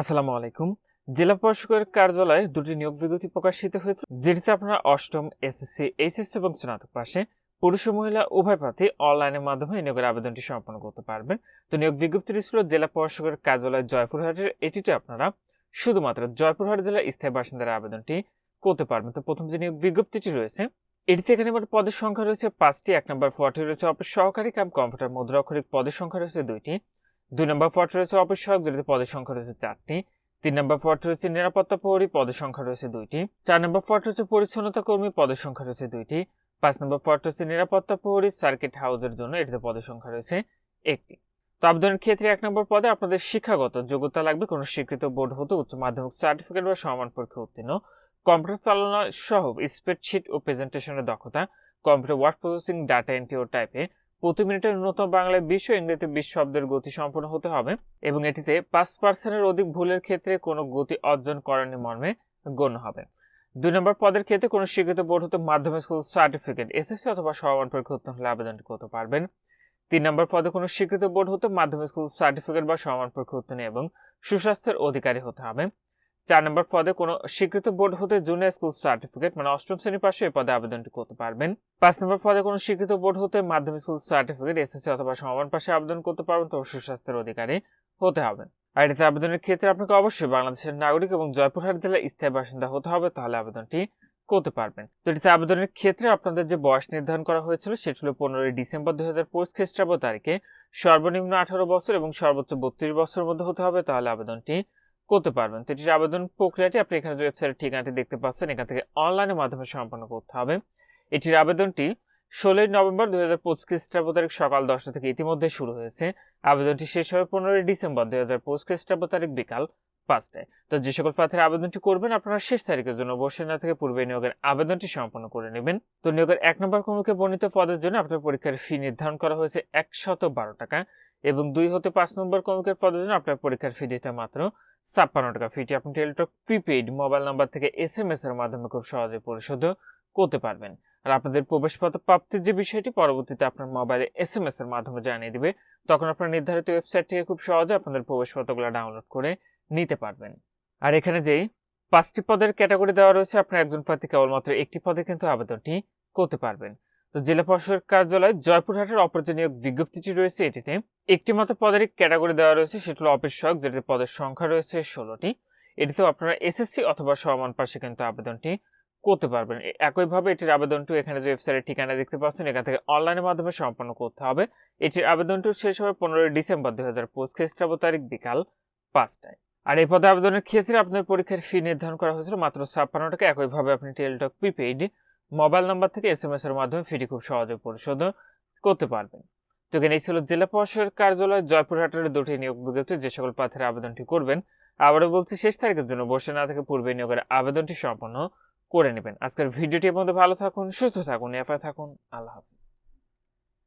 আসসালামু আলাইকুম। জেলা প্রশাসকের কার্যালয়ে দুটি নিয়োগ বিজ্ঞপ্তি প্রকাশিত হয়েছে, যেটিতে আপনারা অষ্টম এসএসসি, এইচএসসি এবং স্নাতক পাশে পুরুষ ও মহিলা উভয় প্রার্থী অনলাইনের মাধ্যমে নিয়োগের আবেদনটি সম্পন্ন করতে পারবেন। তো নিয়োগ বিজ্ঞপ্তিটি ছিল জেলা প্রশাসকের কার্যালয় জয়পুরহাটের, এটিতে আপনারা শুধুমাত্র জয়পুরহাট জেলার স্থায়ী বাসিন্দার আবেদনটি করতে পারবেন। তো প্রথম যে নিয়োগ বিজ্ঞপ্তিটি রয়েছে, এটিতে এখানে মোট পদের সংখ্যা রয়েছে পাঁচটি, এক নম্বর ফর্টি রয়েছে অফিস সহকারী কাম কম্পিউটার মুদ্রা অক্ষরিক পদের সংখ্যা রয়েছে দুইটি। দুই নম্বর পদ রয়েছে অফিস যেটিতে পদের সংখ্যা রয়েছে চারটি। তিন নম্বর পদ রয়েছে নিরাপত্তা প্রহরী পদের সংখ্যা রয়েছে দুইটি। চার নম্বর পদ রয়েছে পরিচ্ছন্নতা কর্মী, পদের সংখ্যা রয়েছে দুইটি। পাঁচ নম্বর পদ রয়েছে নিরাপত্তা প্রহরী সার্কিট হাউসের জন্য এটিতে পদের সংখ্যা রয়েছে একটি। তো আবেদনের ক্ষেত্রে এক নম্বর পদে আপনাদের শিক্ষাগত যোগ্যতা লাগবে, কোনো স্বীকৃত বোর্ড হতে উচ্চ মাধ্যমিক সার্টিফিকেট বা সমান পরীক্ষা উত্তীর্ণ। কম্পিউটার চালনা সহ স্প্রেডশিট ও প্রেজেন্টেশনের দক্ষতা, computer word processing data entry ও টাইপে প্রতি মিনিটে ন্যূনতম বাংলায় বিশ ও ইংরেজিতে বিশ শব্দের গতি সম্পন্ন হতে হবে এবং এটিতে পাঁচ পার্সেন্টের অধিক ভুলের ক্ষেত্রে কোনো গতি অর্জন করানি মর্মে গণ্য হবে। দুই নম্বর পদের ক্ষেত্রে কোনো স্বীকৃত বোর্ড হতে মাধ্যমিক স্কুল সার্টিফিকেট, এসএসসি অথবা সমান পরীক্ষা উত্তীর্ণ হলে আবেদনটি করতে পারবেন। তিন নম্বর পদে কোনো স্বীকৃত বোর্ড হতে মাধ্যমিক স্কুল সার্টিফিকেট বা সমান পরীক্ষা উত্তীর্ণ এবং সুস্বাস্থ্যের অধিকারী হতে হবে। চার নম্বর পদে কোনো স্বীকৃত বোর্ড হতে জুনিয়র স্কুল সার্টিফিকেট মানে অষ্টম শ্রেণি পাশে এই পদে আবেদনটি করতে পারবেন। পাঁচ নম্বর পদে কোনো স্বীকৃত বোর্ড হতে মাধ্যমিক স্কুল সার্টিফিকেট এসএসসি অথবা সমান পাশে আবেদন করতে পারবেন, তবে সুস্বাস্থ্যের অধিকারী হতে হবে। আর এটিতে আবেদনের ক্ষেত্রে আপনাকে অবশ্যই বাংলাদেশের নাগরিক এবং জয়পুরহাট জেলার স্থায়ী বাসিন্দা হতে হবে, তাহলে আবেদনটি করতে পারবেন। তো এটিতে আবেদনের ক্ষেত্রে আপনাদের যে বয়স নির্ধারণ করা হয়েছিল, সেটি হল পনেরোই ডিসেম্বর দুই হাজার পঁচিশ খ্রিস্টাব্দ তারিখে সর্বনিম্ন আঠারো বছর এবং সর্বোচ্চ বত্রিশ বছরের মধ্যে হতে হবে, তাহলে আবেদনটি করতে পারবেন। তো এটির আবেদন প্রক্রিয়াটি, আপনি এখানে ওয়েবসাইটের ঠিকানাটি দেখতে পাচ্ছেন, এখান থেকে অনলাইনের মাধ্যমে সম্পন্ন করতে হবে। এটির আবেদনটি ষোলোই নভেম্বর দুই হাজার পঁচিশ খ্রিস্টাব্দ তারিখ সকাল দশটা থেকে ইতিমধ্যে শুরু হয়েছে। আবেদনটি শেষ হবে পনেরোই ডিসেম্বর দুই হাজার পঁচিশ খ্রিস্টাব্দ তারিখ বিকাল পাঁচটায়। তো যে সকল প্রার্থীর আবেদনটি করবেন, আপনারা শেষ তারিখের জন্য বসে না থেকে পূর্বে নিয়োগের আবেদনটি সম্পন্ন করে নেবেন। তো নিয়োগের এক নম্বর কর্মীকে বর্ণিত পদের জন্য আপনার পরীক্ষার ফি নির্ধারণ করা হয়েছে একশত বারো টাকা। এবং দুই হতে পাঁচ নম্বর কর্মীকের পদের জন্য আপনার পরীক্ষার ফি দিতে মাত্র ছাপ্পান্ন টাকা। ফিটি আপনি টেলিটক প্রিপেইড মোবাইল নাম্বার থেকে এস এম এস এর মাধ্যমে খুব সহজে পরিশোধ করতে পারবেন। আর আপনাদের প্রবেশপত্র প্রাপ্তির যে বিষয়টি, পরবর্তীতে আপনার মোবাইলে এস এম এস এর মাধ্যমে জানিয়ে দিবে, তখন আপনার নির্ধারিত ওয়েবসাইট থেকে খুব সহজে আপনাদের প্রবেশপত্রগুলো ডাউনলোড করে নিতে পারবেন। আর এখানে যেই পাঁচটি পদের ক্যাটাগরি দেওয়া রয়েছে, আপনার একজন প্রার্থী কেবলমাত্র একটি পদে কিন্তু আবেদনটি করতে পারবেন। তো জেলা প্রশাসক কার্যালয় জয়পুরহাটের যে নিয়োগ বিজ্ঞপ্তিটি রয়েছে এটিতে। একটি মাত্র পদেরই ক্যাটাগরি দেওয়া রয়েছে, সেটি হলো অফিস যেটিতে পদের সংখ্যা রয়েছে ষোলোটি। এটিতেও আপনারা এসএসসি অথবা সমান পাশে কিন্তু আবেদনটি করতে পারবেন। একইভাবে এটির আবেদনটি এখানে যে ওয়েবসাইটের ঠিকানা দেখতে পাচ্ছেন, এখান থেকে অনলাইনের মাধ্যমে সম্পন্ন করতে হবে। এটির আবেদনটি শেষ হবে পনেরোই ডিসেম্বর দুই হাজার পঁচিশ খ্রিস্টাব্দ তারিখ বিকাল পাঁচটায়। আর এই পদে আবেদনের ক্ষেত্রে আপনার পরীক্ষার ফি নির্ধারণ করা হয়েছিল মাত্র ছাপ্পান্ন টাকা। একইভাবে আপনি টেলিটক প্রিপেইড মোবাইল নাম্বার থেকে এস এম এর মাধ্যমে ফিটি খুব সহজে পরিশোধ করতে পারবেন। তো এখানে এই ছিল জেলা প্রশাসকের কার্যালয় জয়পুরহাটের দুটি নিয়োগ বিজ্ঞপ্তি। যে সকল প্রার্থীরা আবেদনটি করবেন, আবারও বলছি, শেষ তারিখের জন্য বসে না থেকে পূর্বে নিয়োগের আবেদনটি সম্পন্ন করে নেবেন। আজকের ভিডিওটির মধ্যে ভালো থাকুন, সুস্থ থাকুন এফআই থাকুন। আল্লাহ হাফিজ।